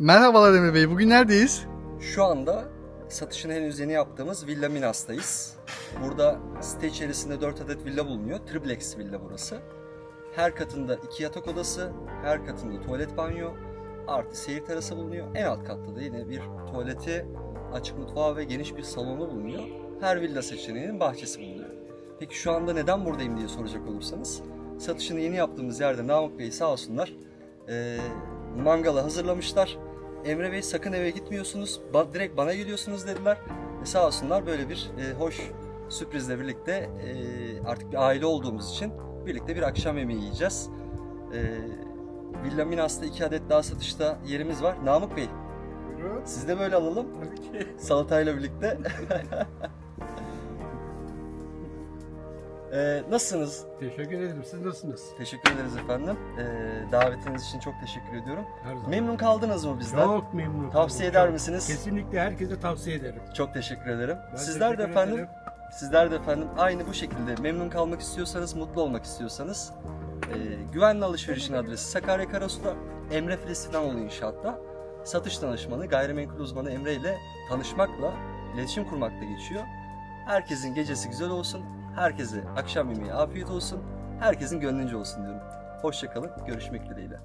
Merhabalar Emre Bey, bugün neredeyiz? Şu anda satışını henüz yeni yaptığımız Villa Minas'tayız. Burada site içerisinde 4 adet villa bulunuyor. Triplex villa burası. Her katında iki yatak odası, her katında tuvalet banyo, artı seyir terası bulunuyor. En alt katta da yine bir tuvaleti, açık mutfağı ve geniş bir salonu bulunuyor. Her villa seçeneğinin bahçesi bulunuyor. Peki şu anda neden buradayım diye soracak olursanız, satışını yeni yaptığımız yerde Namık Bey sağ olsunlar, eee mangalı hazırlamışlar. Emre Bey sakın eve gitmiyorsunuz, ba- direkt bana geliyorsunuz dediler. Ve sağ olsunlar böyle bir e, hoş sürprizle birlikte e, artık bir aile olduğumuz için birlikte bir akşam yemeği yiyeceğiz. E, Villa Minas'ta iki adet daha satışta yerimiz var. Namık Bey, Buyurun. siz de böyle alalım. Tabii ki. Salatayla birlikte. e, nasılsınız? Teşekkür ederim. Siz nasılsınız? Teşekkür ederiz efendim. E, davetiniz için çok teşekkür ediyorum. Her zaman. Memnun kaldınız mı bizden? Çok memnun. Tavsiye eder çok. misiniz? Kesinlikle herkese tavsiye ederim. Çok teşekkür ederim. Ben Sizler de teşekkür efendim, ederim. sizler de efendim aynı bu şekilde memnun kalmak istiyorsanız, mutlu olmak istiyorsanız e, güvenli alışverişin adresi Sakarya Karasu'da Emre Filistinoğlu İnşaat'ta satış danışmanı, gayrimenkul uzmanı Emre ile tanışmakla, iletişim kurmakla geçiyor. Herkesin gecesi güzel olsun, herkese akşam yemeği afiyet olsun, herkesin gönlünce olsun diyorum. Hoşçakalın, görüşmek dileğiyle.